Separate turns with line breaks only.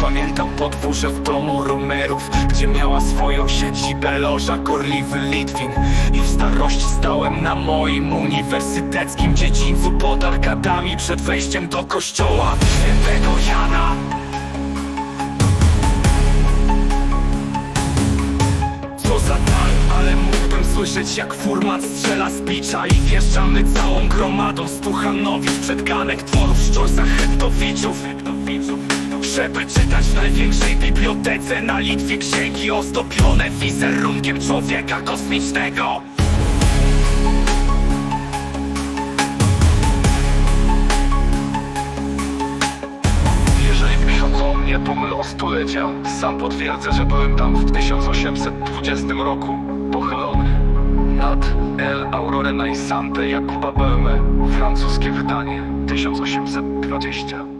Pamiętam podwórze w domu Romerów Gdzie miała swoją siedzibę loża Gorliwy Litwin. I w starości stałem na moim uniwersyteckim dziedzińcu Pod arkadami przed wejściem do kościoła Świętego Jana. Co za dal, ale mógłbym słyszeć jak furman strzela z bicza I wjeżdżamy całą gromadą z Tuchanowic Przed ganek tworów szczur zachętowiczów żeby czytać w największej bibliotece na Litwie księgi ozdobione wizerunkiem człowieka kosmicznego. Jeżeli piszą o mnie pomylą stulecia Sam potwierdzę, że byłem tam w 1820 roku. Pochylony nad El Aurore Naisante Jakuba Belme Francuskie wydanie 1820